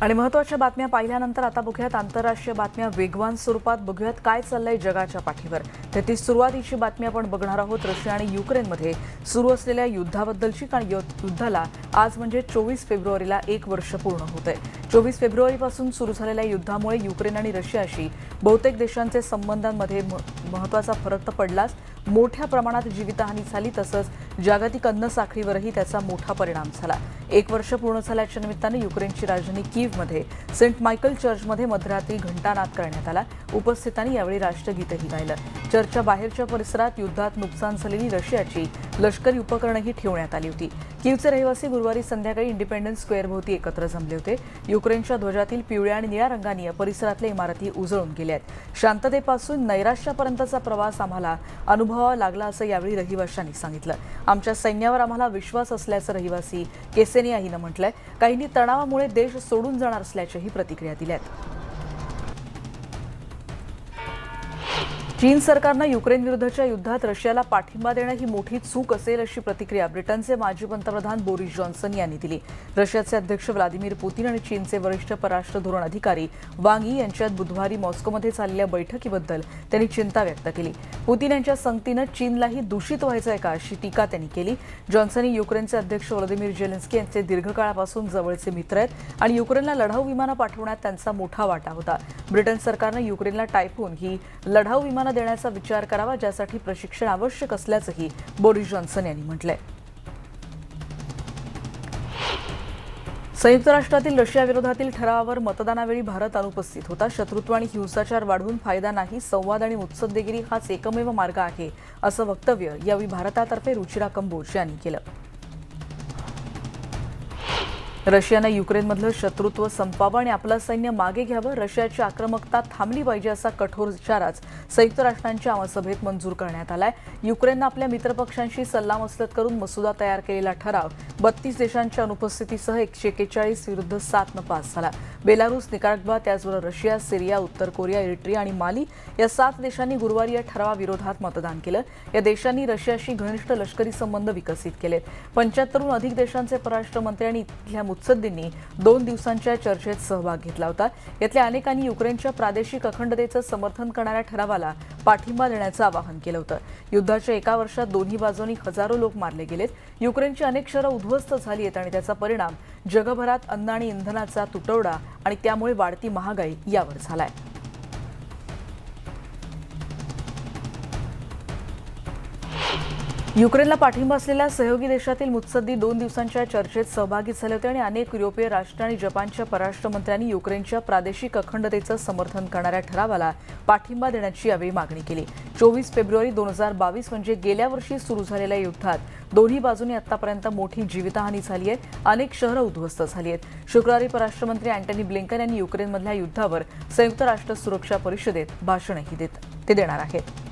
आणि महत्त्वाच्या बातम्या पाहिल्यानंतर आता बघूयात आंतरराष्ट्रीय बातम्या वेगवान स्वरूपात. बघूयात काय चाललंय जगाच्या पाठीवर. त्याची सुरुवातीची बातमी आपण बघणार आहोत. रशिया आणि युक्रेनमध्ये सुरू असलेल्या युद्धाबद्दलची कारण युद्धाला आज म्हणजे चोवीस फेब्रुवारीला एक वर्ष पूर्ण होत आहे चोवीस फेब्रुवारीपासून सुरू झालेल्या युद्धामुळे युक्रेन आणि रशियाशी बहुतेक देशांचे संबंधांमध्ये म- महत्त्वाचा फरक तर पडलाच. मोठ्या प्रमाणात जीवितहानी झाली तसंच जागतिक अन्न साखळीवरही त्याचा मोठा परिणाम झाला. एक वर्ष पूर्ण झाल्याच्या निमित्तानं युक्रेनची राजधानी कीव्हमध्ये सेंट मायकल चर्चमध्ये मध्यरात्री घंटानाद करण्यात आला. उपस्थितांनी यावेळी राष्ट्रगीतही गायलं. चर्चच्या बाहेरच्या परिसरात युद्धात नुकसान झालेली रशियाची लष्करी उपकरणंही ठेवण्यात आली होती. किवचे रहिवासी गुरुवारी संध्याकाळी इंडिपेंडन्स स्क्वेअरभोवती एकत्र जमले होते. युक्रेनच्या ध्वजातील पिवळ्या आणि निळ्या रंगांनी या परिसरातल्या इमारती उजळून गेल्या आहेत. शांततेपासून नैराश्यापर्यंतचा प्रवास आम्हाला अनुभवावा लागला असं यावेळी रहिवाशांनी सांगितलं. आमच्या सैन्यावर आम्हाला विश्वास असल्याचं रहिवासी केसेनिया हिनं म्हटलंय. काहींनी तणावामुळे देश सोडून जाणार असल्याच्याही प्रतिक्रिया दिल्यात. चीन सरकारनं युक्रेन विरुद्धच्या युद्धात रशियाला पाठिंबा देणं ही मोठी चूक असेल अशी प्रतिक्रिया ब्रिटनचे माजी पंतप्रधान बोरिस जॉन्सन यांनी दिली. रशियाचे अध्यक्ष व्लादिमीर पुतीन आणि चीनचे वरिष्ठ परराष्ट्र धोरण अधिकारी वांगी यांच्यात बुधवारी मॉस्कोमध्ये झालेल्या बैठकीबद्दल त्यांनी चिंता व्यक्त केली. पुतीन यांच्या संगतीनं चीनलाही दूषित व्हायचं आहे का अशी टीका त्यांनी केली. जॉन्सन युक्रेनचे अध्यक्ष व्लादिमीर जेलेन्स्की यांचे दीर्घकाळापासून जवळचे मित्र आहेत आणि युक्रेनला लढाऊ विमानं पाठवण्यात त्यांचा मोठा वाटा होता. ब्रिटन सरकारनं युक्रेनला टायफून ही लढाऊ विमानं देण्याचा विचार करावा ज्यासाठी प्रशिक्षण आवश्यक असल्याचंही बोरिस जॉन्सन यांनी म्हटलंय. संयुक्त राष्ट्रातील रशियाविरोधातील ठरावावर मतदानावेळी भारत अनुपस्थित होता. शत्रुत्व आणि हिंसाचार वाढवून फायदा नाही संवाद आणि मुत्सद्देगिरी हाच एकमेव मार्ग आहे असं वक्तव्य यावेळी भारतातर्फे रुचिरा कंबोज यांनी केलं. रशियानं युक्रेनमधलं शत्रुत्व संपावं आणि आपलं सैन्य मागे घ्यावं रशियाची आक्रमकता थांबली पाहिजे असा कठोर इशाराच संयुक्त राष्ट्रांच्या आमसभेत मंजूर करण्यात आलाय. युक्रेननं आपल्या मित्रपक्षांशी सल्लामसलत करून मसुदा तयार केलेला ठराव बत्तीस देशांच्या अनुपस्थितीसह एकशे एकेचाळीस विरुद्ध सातनं पास झाला. बेलारूस निकाराग्वा त्याचबरोबर रशिया सिरिया उत्तर कोरिया इरिट्रिया आणि माली या सात देशांनी गुरुवारी या ठरावाविरोधात मतदान केलं. या देशांनी रशियाशी घनिष्ठ लष्करी संबंध विकसित केले. पंच्याहत्तरहून अधिक देशांचे परराष्ट्र मंत्री आणि इथल्या मुत्सद्दींनी दोन दिवसांच्या चर्चेत सहभाग घेतला होता. यातल्या अनेकांनी युक्रेनच्या प्रादेशिक अखंडतेचं समर्थन करणाऱ्या ठरावाला पाठिंबा देण्याचं आवाहन केलं होतं. युद्धाच्या एका वर्षात दोन्ही बाजूंनी हजारो लोक मारले गेलेत. युक्रेनची अनेक शहरं उद्ध्वस्त झाली आहेत आणि त्याचा परिणाम जगभरात अन्न आणि इंधनाचा तुटवडा आणि त्यामुळे वाढती महागाई यावर झालाय. युक्रेनला पाठिंबा असलेल्या सहयोगी देशातील मुत्सद्दी दोन दिवसांच्या चर्चेत सहभागी झाले होते आणि अनेक युरोपीय राष्ट्र आणि जपानच्या परराष्ट्र मंत्र्यांनी युक्रेनच्या प्रादेशिक अखंडतेचं समर्थन करणाऱ्या ठरावाला पाठिंबा देण्याची यावेळी मागणी केली. चोवीस फेब्रुवारी दोन हजार बावीस म्हणजे गेल्या वर्षी सुरू झालेल्या युद्धात दोन्ही बाजूंनी आतापर्यंत मोठी जीवितहानी झाली आहे. अनेक शहरं उद्ध्वस्त झाली आहेत. शुक्रवारी परराष्ट्रमंत्री अँटनी ब्लिंकन यांनी युक्रेनमधल्या युद्धावर संयुक्त राष्ट्र सुरक्षा परिषदेत भाषणही देत ते देणार आहेत.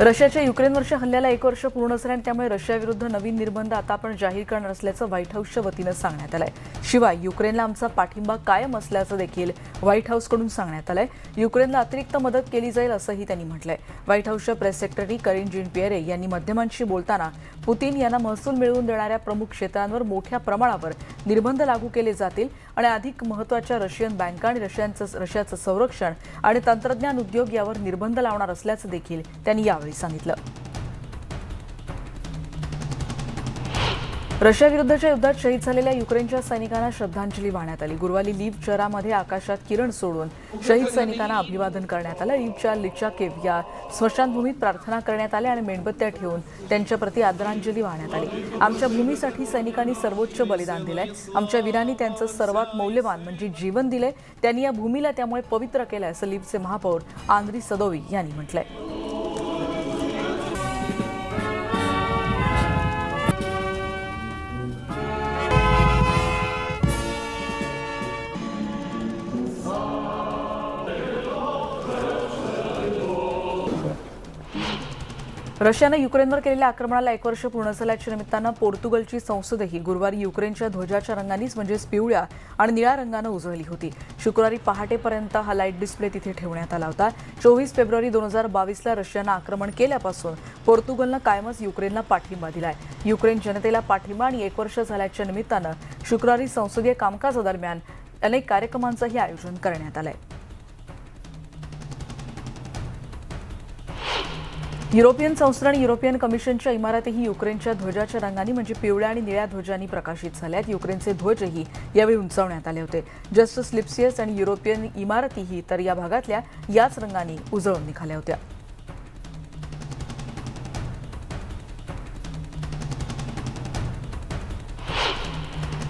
रशियाच्या युक्रेनवरच्या हल्ल्याला एक वर्ष पूर्ण झालं आणि त्यामुळे रशियाविरुद्ध नवीन निर्बंध आता आपण जाहीर करणार असल्याचं व्हाईट हाऊसच्या वतीनं सांगण्यात आलंय. शिवाय युक्रेनला आमचा पाठिंबा कायम असल्याचं देखील व्हाईट हाऊसकडून सांगण्यात आलंय. युक्रेनला अतिरिक्त मदत केली जाईल असंही त्यांनी म्हटलंय. व्हाईट हाऊसच्या प्रेस सेक्रेटरी करीन जिन पियरे यांनी माध्यमांशी बोलताना पुतीन यांना महसूल मिळवून देणाऱ्या प्रमुख क्षेत्रांवर मोठ्या प्रमाणावर निर्बंध लागू केले जातील आणि अधिक महत्त्वाच्या रशियन बँका आणि रशियांचं रशियाचं संरक्षण आणि तंत्रज्ञान उद्योग यावर निर्बंध लावणार असल्याचं देखील त्यांनी यावेळी सांगितलं. रशियाविरुद्धच्या युद्धात शहीद झालेल्या युक्रेनच्या सैनिकांना श्रद्धांजली वाहण्यात आली. गुरुवारी लीव शहरामध्ये आकाशात किरण सोडून शहीद सैनिकांना अभिवादन करण्यात आलं. लीवच्या लिचाकेव या स्मशानभूमीत प्रार्थना करण्यात आल्या आणि मेणबत्त्या ठेवून त्यांच्याप्रती आदरांजली वाहण्यात आली. आमच्या भूमीसाठी सैनिकांनी सर्वोच्च बलिदान दिलंय. आमच्या वीरांनी त्यांचं सर्वात मौल्यवान म्हणजे जीवन दिलंय. त्यांनी या भूमीला त्यामुळे पवित्र केलंय असं लीवचे महापौर आंद्री सदोवी यांनी म्हटलंय. रशियानं युक्रेनवर केलेल्या आक्रमणाला एक वर्ष पूर्ण झाल्याच्या निमित्तानं पोर्तुगलची संसदही गुरुवारी युक्रेनच्या ध्वजाच्या रंगांनीच म्हणजेच पिवळ्या आणि निळ्या रंगानं उजळली होती. शुक्रवारी पहाटेपर्यंत हा लाइट डिस्प्ले तिथे ठेवण्यात आला होता. चोवीस फेब्रुवारी दोन हजार बावीसला रशियानं आक्रमण केल्यापासून पोर्तुगलनं कायमच युक्रेनला पाठिंबा दिलाय. युक्रेन जनतेला पाठिंबा आणि एक वर्ष झाल्याच्या निमित्तानं शुक्रवारी संसदीय कामकाजादरम्यान अनेक कार्यक्रमांचंही आयोजन करण्यात आलं आहे युरोपियन संस्था आणि युरोपियन कमिशनच्या इमारतीही युक्रेनच्या ध्वजाच्या रंगांनी म्हणजे पिवळ्या आणि निळ्या ध्वजांनी प्रकाशित झाल्यात. युक्रेनचे ध्वजही यावेळी उंचावण्यात आले होते. जस्टिस लिप्सियस आणि युरोपियन इमारतीही तर या भागातल्या याच रंगांनी उजळून निघाल्या होत्या.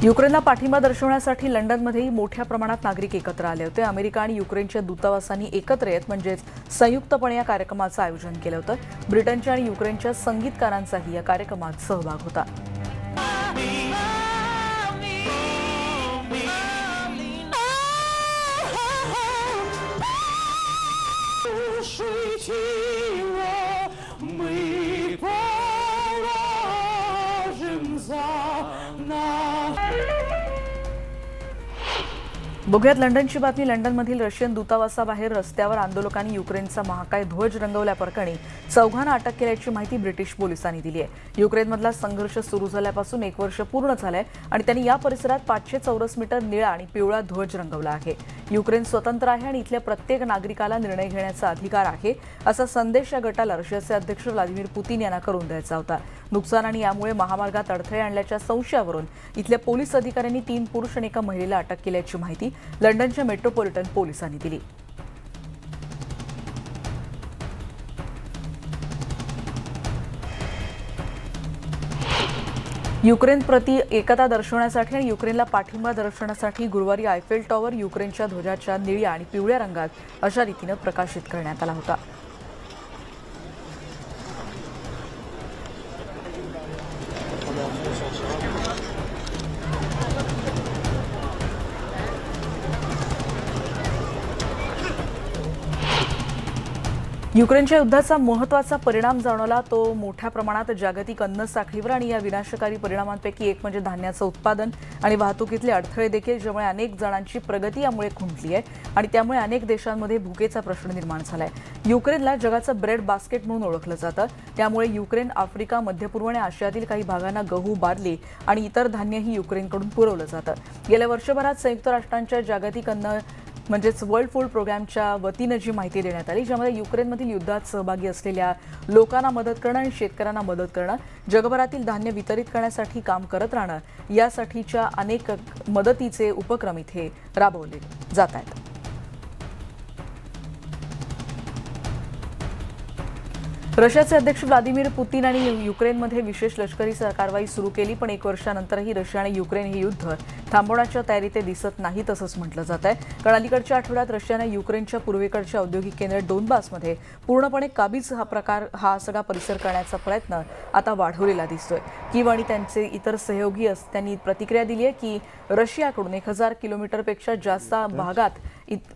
युक्रेनला पाठिंबा दर्शवण्यासाठी लंडनमध्येही मोठ्या प्रमाणात नागरिक एकत्र आले होते. अमेरिका आणि युक्रेनच्या दूतावासांनी एकत्र येत म्हणजेच संयुक्तपणे या कार्यक्रमाचं आयोजन केलं होतं. ब्रिटनच्या आणि युक्रेनच्या संगीतकारांचाही या कार्यक्रमात सहभाग होता. बघूयात लंडनची बातमी. लंडनमधील रशियन दूतावासाबाहेर रस्त्यावर आंदोलकांनी युक्रेनचा महाकाय ध्वज रंगवल्याप्रकरणी चौघांना अटक केल्याची माहिती ब्रिटिश पोलिसांनी दिली आहे. युक्रेनमधला संघर्ष सुरू झाल्यापासून एक वर्ष पूर्ण झालंय आणि त्यांनी या परिसरात पाचशे चौरस मीटर निळा आणि पिवळा ध्वज रंगवला आहे. युक्रेन स्वतंत्र आहे आणि इथल्या प्रत्येक नागरिकाला निर्णय घेण्याचा अधिकार आहे असा संदेश या गटाला रशियाचे अध्यक्ष व्लादिमीर पुतीन यांना करून द्यायचा होता. नुकसान आणि यामुळे महामार्गात अडथळे आणल्याच्या संशयावरून इथल्या पोलीस अधिकाऱ्यांनी तीन पुरुष आणि एका महिलेला अटक केल्याची माहिती लंडनच्या मेट्रोपॉलिटन पोलिसांनी दिली. युक्रेन प्रति एकता दर्शवण्यासाठी आणि युक्रेनला पाठिंबा दर्शवण्यासाठी गुरुवारी आयफेल टॉवर युक्रेनच्या ध्वजाच्या निळ्या आणि पिवळ्या रंगात अशा रीतीनं प्रकाशित करण्यात आला होता. युक्रेनच्या युद्धाचा महत्त्वाचा परिणाम जाणवला. तो मोठ्या प्रमाणात जागतिक अन्न साखळीवर आणि या विनाशकारी परिणामांपैकी एक म्हणजे धान्याचं उत्पादन. आणि वाहतुकीतले अडथळे देखील ज्यामुळे अनेक जणांची प्रगती यामुळे खुंटली आहे. आणि त्यामुळे अनेक देशांमध्ये भुकेचा प्रश्न निर्माण झालाय युक्रेनला जगाचं ब्रेड बास्केट म्हणून ओळखलं जातं. त्यामुळे युक्रेन आफ्रिका मध्यपूर्व आणि आशियातील काही भागांना गहू बार्ली आणि इतर धान्यही युक्रेनकडून पुरवलं जातं. गेल्या वर्षभरात संयुक्त राष्ट्रांच्या जागतिक अन्न म्हणजेच वर्ल्ड फूड प्रोग्रामच्या वतीनं जी माहिती देण्यात आली ज्यामध्ये युक्रेनमधील युद्धात सहभागी असलेल्या लोकांना मदत करणं आणि शेतकऱ्यांना मदत करणं जगभरातील धान्य वितरित करण्यासाठी काम करत राहणं यासाठीच्या अनेक मदतीचे उपक्रम इथे राबवले जात आहेत. रशियाचे अध्यक्ष व्लादिमीर पुतीन आणि युक्रेनमध्ये विशेष लष्करी कारवाई सुरू केली पण एक वर्षानंतरही रशिया आणि युक्रेन हे युद्ध थांबवण्याच्या तयारी ते दिसत नाही तसंच म्हटलं जात आहे. कारण अलीकडच्या आठवड्यात रशियानं युक्रेनच्या पूर्वेकडच्या औद्योगिक केंद्र डोनबासमध्ये पूर्णपणे काबीज हा प्रकार हा सगळा परिसर करण्याचा प्रयत्न आता वाढवलेला दिसतोय. किव आणि त्यांचे इतर सहयोगी त्यांनी प्रतिक्रिया दिली आहे की रशियाकडून एक हजार किलोमीटरपेक्षा जास्त भागात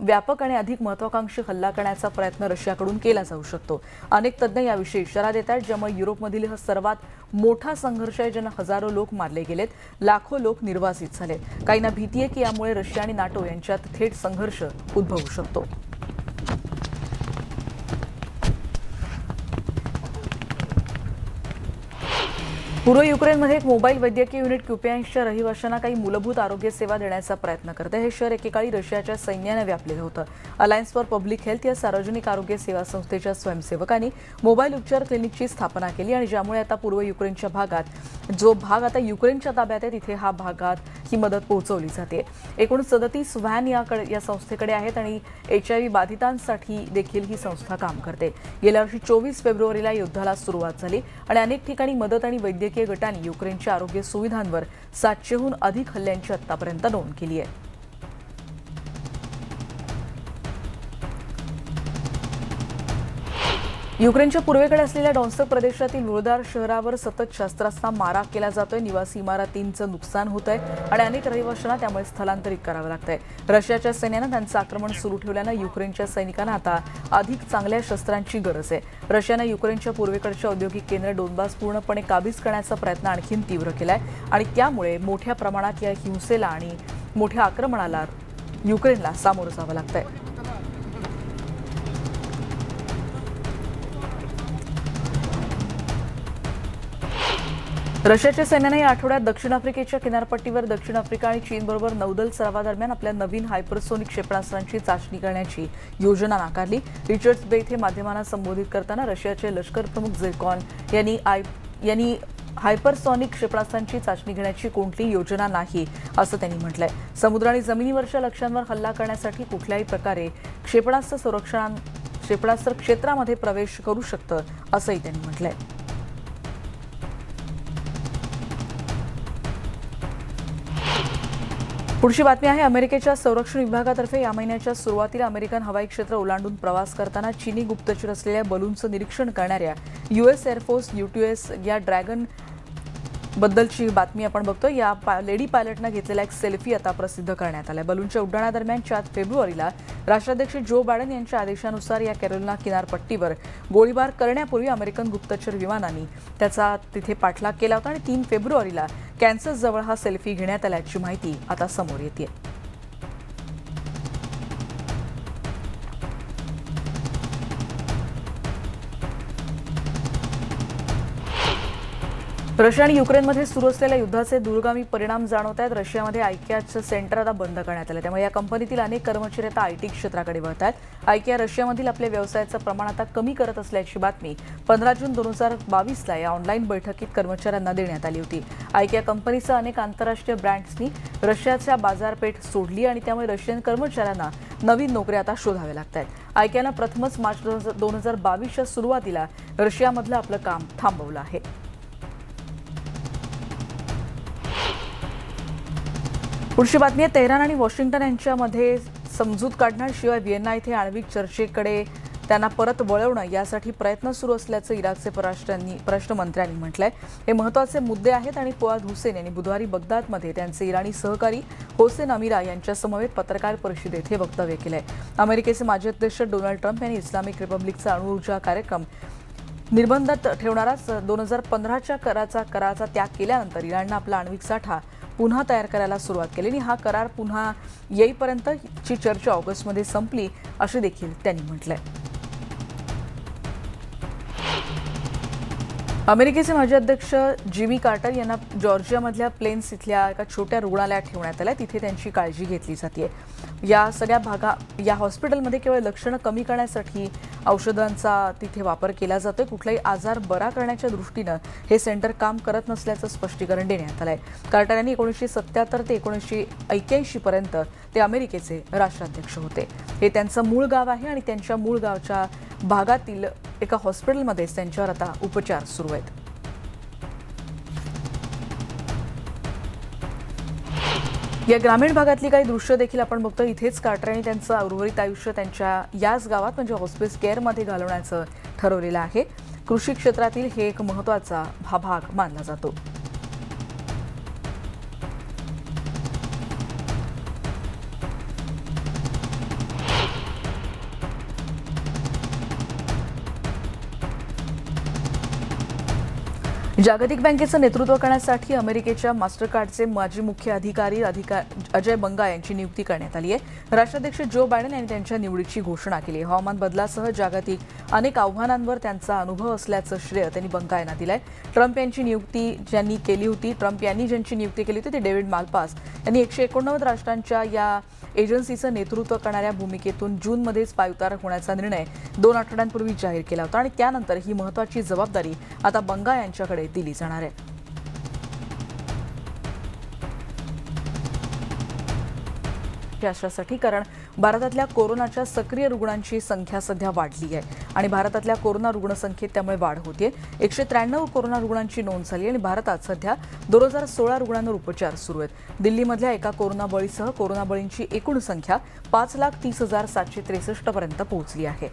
व्यापक आणि अधिक महत्वाकांक्षी हल्ला करण्याचा प्रयत्न रशियाकडून केला जाऊ शकतो. अनेक तज्ज्ञ याविषयी इशारा देत आहेत ज्यामुळे युरोपमधील हा सर्वात मोठा संघर्ष आहे ज्यांना हजारो लोक मारले गेलेत लाखो लोक निर्वासित झाले काहींना भीती आहे की यामुळे रशिया आणि नाटो यांच्यात थेट संघर्ष उद्भवू शकतो. पूर्व युक्रेनमध्ये एक मोबाईल वैद्यकीय युनिट क्युपियांशच्या रहिवाशांना काही मूलभूत आरोग्य सेवा देण्याचा प्रयत्न करते. हे शहर एकेकाळी रशियाच्या सैन्यानं व्यापलेलं होतं. अलायन्स फॉर पब्लिक हेल्थ या सार्वजनिक आरोग्य सेवा संस्थेच्या स्वयंसेवकांनी मोबाईल उपचार क्लिनिकची स्थापना केली आणि ज्यामुळे आता पूर्व युक्रेनच्या भागात जो भाग आता युक्रेनच्या ताब्यात आहे तिथे हा भागात ही मदत पोहोचवली जाते. एकूण सदतीस व्हॅन याकडे या संस्थेकडे आहेत आणि एच आय व्ही बाधितांसाठी देखील ही संस्था काम करते. गेल्या वर्षी चोवीस फेब्रुवारीला युद्धाला सुरुवात झाली आणि अनेक ठिकाणी मदत आणि वैद्यकीय गटांनी युक्रेनच्या आरोग्य सुविधांवर सातशेहून अधिक हल्ल्यांची आतापर्यंत नोंद केली आहे. युक्रेनच्या पूर्वेकडे असलेल्या डॉन्स्क प्रदेशातील वुळदार शहरावर सतत शस्त्रास्त्रा मारा केला जातोय. निवासी इमारतींचं नुकसान होत आहे आणि अनेक रहिवाशांना त्यामुळे स्थलांतरित करावं लागतंय. रशियाच्या सैन्यानं त्यांचं आक्रमण सुरू ठेवल्यानं युक्रेनच्या सैनिकांना आता अधिक चांगल्या शस्त्रांची गरज आहे. रशियानं युक्रेनच्या पूर्वेकडच्या औद्योगिक केंद्र डोनबास पूर्णपणे काबीज करण्याचा प्रयत्न आणखीन तीव्र केलाय आणि त्यामुळे मोठ्या प्रमाणात या हिंसेला आणि मोठ्या आक्रमणाला युक्रेनला सामोरं जावं लागतंय. रशियाच्या सैन्यानं या आठवड्यात दक्षिण आफ्रिकेच्या किनारपट्टीवर दक्षिण आफ्रिका आणि चीनबरोबर नौदल सरावादरम्यान आपल्या नवीन हायपरसोनिक क्षेपणास्त्रांची चाचणी करण्याची योजना नाकारली. रिचर्ड्स बेथ इथे माध्यमांना संबोधित करताना रशियाचे लष्कर प्रमुख झेकॉन यांनी आय यांनी हायपरसॉनिक क्षेपणास्त्रांची चाचणी घेण्याची कोणतीही योजना नाही असं त्यांनी म्हटलंय. समुद्र आणि जमिनीवरच्या लक्ष्यांवर हल्ला करण्यासाठी कुठल्याही प्रकारे क्षेपणास्त्र संरक्षण क्षेपणास्त्र क्षेत्रामध्ये प्रवेश करू शकतं असंही त्यांनी म्हटलंय. पुढची बातमी आहे अमेरिकेच्या संरक्षण विभागातर्फे या महिन्याच्या सुरुवातीला अमेरिकन हवाई क्षेत्र ओलांडून प्रवास करताना चीनी गुप्तचर असलेल्या बलूनचं निरीक्षण करणाऱ्या युएस एअरफोर्स युटीएस या ड्रॅगन बद्दलची बातमी आपण बघतो या पा लेडी पायलटनं घेतलेला एक सेल्फी आता प्रसिद्ध करण्यात आला बलूनच्या उड्डाणादरम्यान चार फेब्रुवारीला राष्ट्राध्यक्ष जो बायडन यांच्या आदेशानुसार या कॅरोलिना किनारपट्टीवर गोळीबार करण्यापूर्वी अमेरिकन गुप्तचर विमानांनी त्याचा तिथे पाठलाग केला होता आणि तीन फेब्रुवारीला कॅन्सरजवळ हा सेल्फी घेण्यात आल्याची माहिती आता समोर येते रशिया आणि युक्रेनमध्ये सुरू असलेल्या युद्धाचे दूरगामी परिणाम जाणवत आहेत. रशियामध्ये आयकियाचं सेंटर आता बंद करण्यात आलं. त्यामुळे या कंपनीतील अनेक कर्मचारी आता आय टी क्षेत्राकडे वळत आहेत. आयकिया रशियामधील आपल्या व्यवसायाचं प्रमाण आता कमी करत असल्याची बातमी पंधरा जून दोन हजार बावीसला या ऑनलाईन बैठकीत कर्मचाऱ्यांना देण्यात आली होती. आयकिया कंपनीसह अनेक आंतरराष्ट्रीय ब्रँड्सनी रशियाच्या बाजारपेठ सोडली आणि त्यामुळे रशियन कर्मचाऱ्यांना नवीन नोकऱ्या आता शोधाव्या लागत आहेत. आयकियानं प्रथमच मार्च दोन हजार बावीसच्या सुरुवातीला रशियामधलं आपलं काम थांबवलं आहे. पुढची बातमी आहे तेहरान आणि वॉशिंग्टन यांच्यामध्ये समजूत काढण्याशिवाय व्हिएन्ना इथे आण्विक चर्चेकडे त्यांना परत वळवणं यासाठी प्रयत्न सुरू असल्याचं इराकचे परराष्ट्रांनी परराष्ट्र मंत्र्यांनी म्हटलंय. हे महत्त्वाचे मुद्दे आहेत आणि फुआद हुसेन यांनी बुधवारी बगदादमध्ये त्यांचे इराणी सहकारी होसेन अमिरा यांच्यासमवेत पत्रकार परिषदेत हे वक्तव्य केलंय. अमेरिकेचे माजी अध्यक्ष डोनाल्ड ट्रम्प यांनी इस्लामिक रिपब्लिकचा अणुऊर्जा कार्यक्रम निर्बंधात ठेवणाराच दोन हजार पंधराच्या कराचा कराचा त्याग केल्यानंतर इराणनं आपला आण्विक साठा पुन्हा तयार करायला सुरुवात केली आणि हा करार पुन्हा येईपर्यंत ची चर्चा ऑगस्टमध्ये संपली असे देखील त्यांनी म्हटलंय. अमेरिकेचे माजी अध्यक्ष जिमी कार्टर यांना जॉर्जियामधल्या प्लेन्स इथल्या एका छोट्या रुग्णालयात ठेवण्यात आल्या. तिथे त्यांची काळजी घेतली जाते या सगळ्या भागा या हॉस्पिटलमध्ये केवळ लक्षणं कमी करण्यासाठी औषधांचा तिथे वापर केला जातोय. कुठलाही आजार बरा करण्याच्या दृष्टीनं हे सेंटर काम करत नसल्याचं स्पष्टीकरण देण्यात आलंय. कार्टर यांनी एकोणीसशे सत्याहत्तर ते एकोणीसशे एक्क्याऐंशी पर्यंत ते अमेरिकेचे राष्ट्राध्यक्ष होते. हे त्यांचं मूळ गाव आहे आणि त्यांच्या मूळ गावच्या भागातील एका हॉस्पिटलमध्येच त्यांच्यावर आता उपचार सुरू या ग्रामीण भागातली काही दृश्य देखील आपण बघतो इथेच काटरे आणि त्यांचं उर्वरित आयुष्य त्यांच्या याच गावात म्हणजे हॉस्पिस केअरमध्ये घालवण्याचं ठरवलेलं आहे. कृषी क्षेत्रातील हे एक महत्त्वाचा हा भाग मानला जातो. जागतिक बँकेचं नेतृत्व करण्यासाठी अमेरिकेच्या मास्टरकार्डचे माजी मुख्य अधिकारी अधिकार अजय बंगा यांची नियुक्ती करण्यात आली आहे. राष्ट्राध्यक्ष जो बायडन यांनी त्यांच्या निवडीची घोषणा केली हवामान बदलासह जागतिक अनेक आव्हानांवर त्यांचा अनुभव असल्याचं श्रेय त्यांनी बंगा यांना दिलंय. ट्रम्प यांची नियुक्ती ज्यांनी केली होती ट्रम्प यांनी ज्यांची नियुक्ती केली होती ते डेव्हिड मालपास. यांनी एकशे एकोणनव्वद राष्ट्रांच्या या एजन्सीचं नेतृत्व करणाऱ्या भूमिकेतून जूनमध्येच पायउतार होण्याचा निर्णय दोन आठवड्यांपूर्वी जाहीर केला होता आणि त्यानंतर ही महत्वाची जबाबदारी आता बंगा यांच्याकडे दिली जाणार आहे. याच्यासाठी कारण भारतातल्या कोरोनाच्या सक्रिय रुग्णांची संख्या सध्या वाढली आहे आणि भारतातल्या कोरोना रुग्णसंख्येत त्यामुळे वाढ होते एकशे त्र्याण्णव कोरोना रुग्णांची नोंद झाली आणि भारतात सध्या दोन हजार सोळा रुग्णांवर उपचार सुरू आहेत. दिल्लीमधल्या एका कोरोना बळीसह कोरोना बळींची एकूण संख्या पाच लाख तीस हजार सातशे त्रेसष्ट पर्यंत पोहोचली आहे.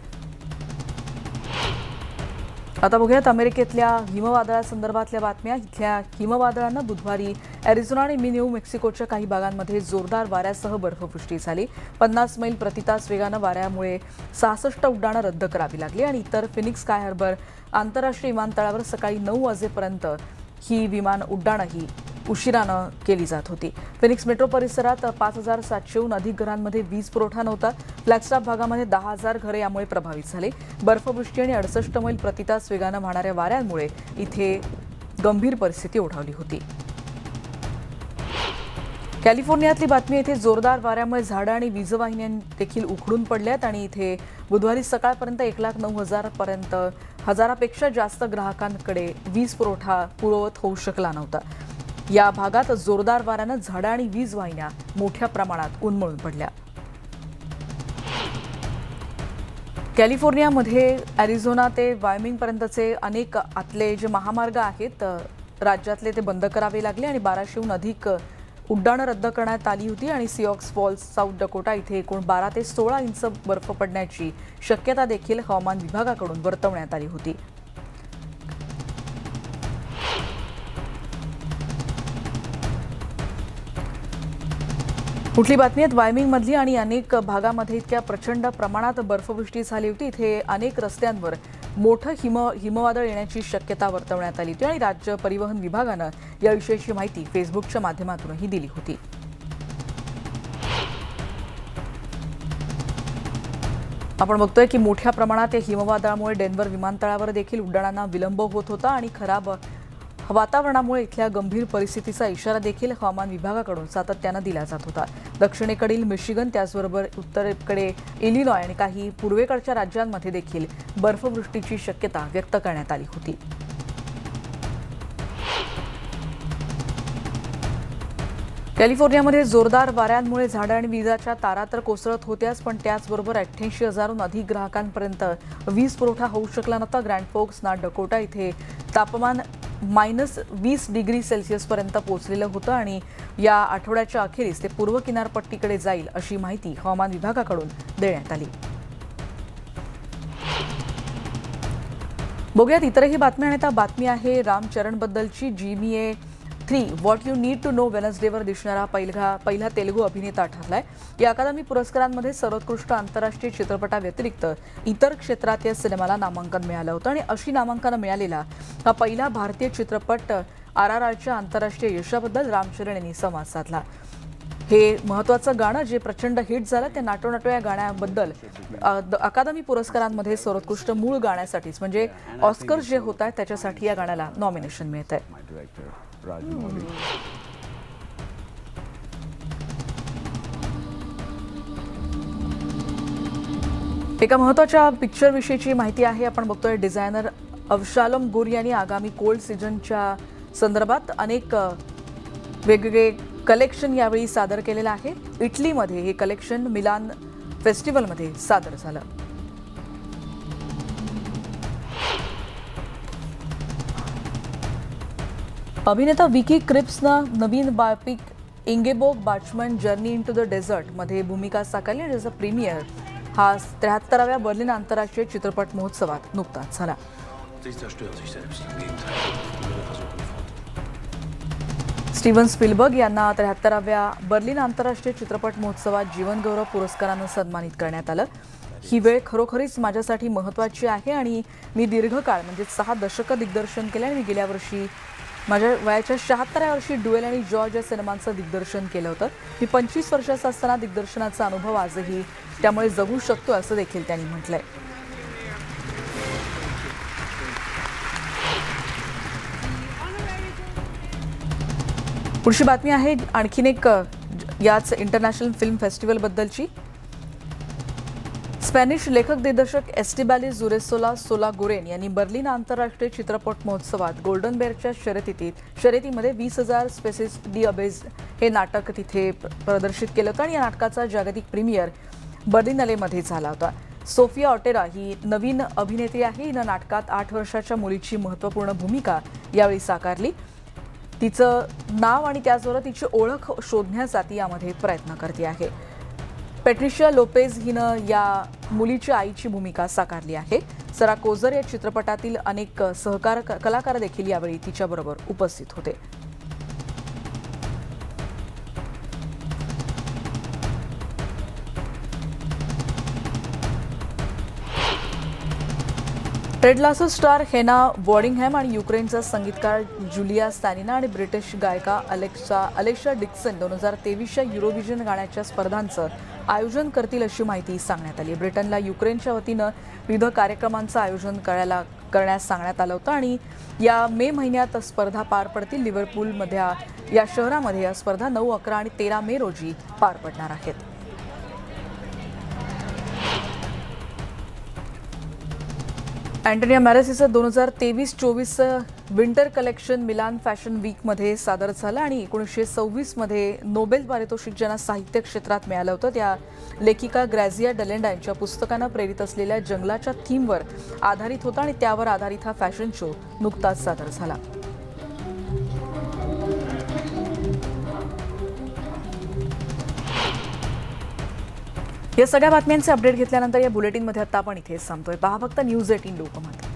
आता बघूयात अमेरिकेतल्या हिमवादळासंदर्भातल्या बातम्या. इथल्या हिमवादळानं बुधवारी अॅरिझोना आणि न्यू मेक्सिकोच्या काही भागांमध्ये जोरदार वाऱ्यासह बर्फवृष्टी झाली. पन्नास मैल प्रतितास वेगानं वाऱ्यामुळे सहासष्ट उड्डाणं रद्द करावी लागली आणि इतर फिनिक्स स्काय हार्बर आंतरराष्ट्रीय विमानतळावर सकाळी नऊ वाजेपर्यंत ही विमान उड्डाणंही उशिरानं केली जात होती. फिनिक्स मेट्रो परिसरात पाच हजार सातशेहून अधिक घरांमध्ये वीज पुरवठा नव्हता. फ्लॅगस्टाफ भागामध्ये दहा हजार घरे यामुळे प्रभावित झाले. बर्फवृष्टी आणि अडसष्ट मैल प्रतितास वेगानं वाहणाऱ्या वाऱ्यांमुळे इथे गंभीर परिस्थिती ओढावली होती. कॅलिफोर्नियातली बातमी इथे जोरदार वाऱ्यामुळे झाडं आणि वीजवाहिन्या देखील उखडून पडल्यात आणि इथे बुधवारी सकाळपर्यंत एक लाख नऊ हजारपर्यंत हजारापेक्षा जास्त ग्राहकांकडे वीज पुरवठा पुरवत होऊ शकला नव्हता. या भागात जोरदार वाऱ्यानं झाडं आणि वीज वाहिन्या मोठ्या प्रमाणात उन्मळून पडल्या. कॅलिफोर्नियामध्ये अॅरिझोना ते वायमिंगपर्यंतचे अनेक आतले जे महामार्ग आहेत राज्यातले ते बंद करावे लागले आणि बाराशेहून अधिक उड्डाणं रद्द करण्यात आली होती आणि सिऑक्स फॉल्स साऊथ डकोटा इथे एकूण बारा ते सोळा इंच बर्फ पडण्याची शक्यता देखील हवामान विभागाकडून वर्तवण्यात आली होती. कुठली बातमी आहेत वायमिंगमधली आणि अनेक भागामध्ये इतक्या प्रचंड प्रमाणात बर्फवृष्टी झाली होती. इथे अनेक रस्त्यांवर मोठं हिम हिमवादळ येण्याची शक्यता वर्तवण्यात आली होती आणि राज्य परिवहन विभागानं याविषयीची माहिती फेसबुकच्या माध्यमातूनही दिली होती. आपण बघतोय की मोठ्या प्रमाणात या हिमवादळामुळे डेन्व्हर विमानतळावर देखील उड्डाणांना विलंब होत होता आणि खराब वातावरणामुळे इथल्या गंभीर परिस्थितीचा इशारा देखील हवामान विभागाकडून सातत्यानं दिला जात होता. दक्षिणेकडील मिशिगन त्याचबरोबर उत्तरेकडे इलिनॉय आणि काही पूर्वेकडच्या राज्यांमध्ये देखील बर्फवृष्टीची शक्यता व्यक्त करण्यात आली होती. कॅलिफोर्नियामध्ये जोरदार वाऱ्यांमुळे झाडं आणि विजाच्या तारा तर कोसळत होत्याच पण त्याचबरोबर अठ्ठ्याऐंशी हजारहून अधिक ग्राहकांपर्यंत वीज पुरवठा होऊ शकला नव्हता. ग्रँड फोक्स ना डकोटा इथे तापमान मायनस वीस डिग्री सेल्सिअसपर्यंत पोहोचलेलं होतं आणि या आठवड्याच्या अखेरीस ते पूर्व किनारपट्टीकडे जाईल अशी माहिती हवामान विभागाकडून देण्यात आली. बघूयात इतरही बातम्या आणि आता बातमी आहे रामचरणबद्दलची. G M A three what you need to know वेनसडेवर दिसणारा पहिला पहिला तेलुगू अभिनेता ठरलाय. या अकादमी पुरस्कारांमध्ये सर्वोत्कृष्ट आंतरराष्ट्रीय चित्रपटाव्यतिरिक्त इतर क्षेत्रात या सिनेमाला नामांकन मिळालं होतं. आणि अशी नामांकनं मिळालेला हा पहिला भारतीय चित्रपट आर आर आरच्या आंतरराष्ट्रीय यशाबद्दल रामचरण यांनी संवाद साधला. हे महत्वाचं गाणं जे प्रचंड हिट झालं ते नाटो नाटो या गाण्याबद्दल द- अकादमी पुरस्कारांमध्ये सर्वोत्कृष्ट मूळ गाण्यासाठीच म्हणजे ऑस्कर जे होत आहे त्याच्यासाठी या गाण्याला नॉमिनेशन मिळत आहे my director, एका महत्त्वाच्या पिक्चरविषयीची माहिती आहे. आपण बघतोय डिझायनर अवशालम गुर यांनी आगामी कोल्ड सीझनच्या संदर्भात अनेक वेगवेगळे कलेक्शन यावेळी सादर केलेलं आहे इटलीमध्ये हे कलेक्शन मिलान फेस्टिवलमध्ये सादर झालं. अभिनेता विकी क्रिप्सनं नवीन biopic Ingeborg Bachmann journey into the डेझर्टमध्ये भूमिका साकारली आणि त्याचा प्रीमियर हा त्र्याहत्तराव्या बर्लिन आंतरराष्ट्रीय चित्रपट महोत्सवात नुकताच झाला. Sie स्टीव्हन स्पिलबर्ग यांना त्र्याहत्तराव्या बर्लिन आंतरराष्ट्रीय चित्रपट महोत्सवात जीवनगौरव पुरस्कारानं सन्मानित करण्यात आलं. ही वेळ खरोखरीच माझ्यासाठी महत्त्वाची आहे आणि मी दीर्घकाळ म्हणजे सहा दशकं दिग्दर्शन केलं आणि मी गेल्या वर्षी माझ्या वयाच्या शहात्तराव्या वर्षी डुएल आणि जॉर्ज या सिनेमांचं दिग्दर्शन केलं होतं. मी पंचवीस वर्षाचा असताना दिग्दर्शनाचा अनुभव आजही त्यामुळे जगू शकतो असं देखील त्यांनी म्हटलंय. पुढची बातमी आहे आणखीन एक याच इंटरनॅशनल फिल्म फेस्टिवलबद्दलची स्पॅनिश लेखक दिग्दर्शक एस्टिबॅली जुरेसोला सोला गुरेन यांनी बर्लिन आंतरराष्ट्रीय चित्रपट महोत्सवात गोल्डन बेअरच्या शर्यतीत शर्यतीमध्ये वीस हजार स्पेसिस डी अबेज हे नाटक तिथे प्रदर्शित केलं होतं आणि या नाटकाचा जागतिक प्रीमियर बर्लिनलेमध्ये झाला होता. सोफिया ऑटेरा ही नवीन अभिनेत्री आहे. हिनं नाटकात आठ वर्षाच्या मुलीची महत्त्वपूर्ण भूमिका यावेळी साकारली. तिचं नाव आणि त्याचबरोबर तिची ओळख शोधण्याचा ती यामध्ये प्रयत्न करते आहे. पेट्रिशिया लोपेज हिनं या मुलीच्या आईची भूमिका साकारली आहे. सरा कोझर या चित्रपटातील अनेक सहकार कलाकार देखील यावेळी तिच्याबरोबर उपस्थित होते. टेडलासो स्टार हेना वॉर्डिंगहॅम आणि युक्रेनचा संगीतकार जुलिया स्टॅनिना आणि ब्रिटिश गायिका अलेक्सा अलेक्शा डिक्सन दोन हजार तेवीसच्या युरोव्हिजन गाण्याच्या स्पर्धांचं आयोजन करतील अशी माहिती सांगण्यात आली. ब्रिटनला युक्रेनच्या वतीनं विविध कार्यक्रमांचं आयोजन करायला करण्यास सांगण्यात आलं होतं आणि या मे महिन्यात स्पर्धा पार पडतील. लिव्हरपूलमध्ये या शहरामध्ये या स्पर्धा नऊ अकरा आणि तेरा मे रोजी पार पडणार आहेत. अँटोनिया मॅरेसिचं दोन हजार तेवीस चोवीस विंटर कलेक्शन मिलान फॅशन वीकमध्ये सादर झालं आणि एकोणीसशे सव्वीसमध्ये नोबेल पारितोषिक ज्यांना साहित्य क्षेत्रात मिळालं होतं. त्या लेखिका ग्रॅझिया डलेंडा यांच्या पुस्तकानं प्रेरित असलेल्या जंगलाच्या थीमवर आधारित होता आणि त्यावर आधारित हा फॅशन शो नुकताच सादर झाला. या सगळ्या बातम्यांचे अपडेट घेतल्यानंतर या बुलेटिनमध्ये आता आपण इथेच थांबतोय पहा फक्त न्यूज एटीन लोकमत.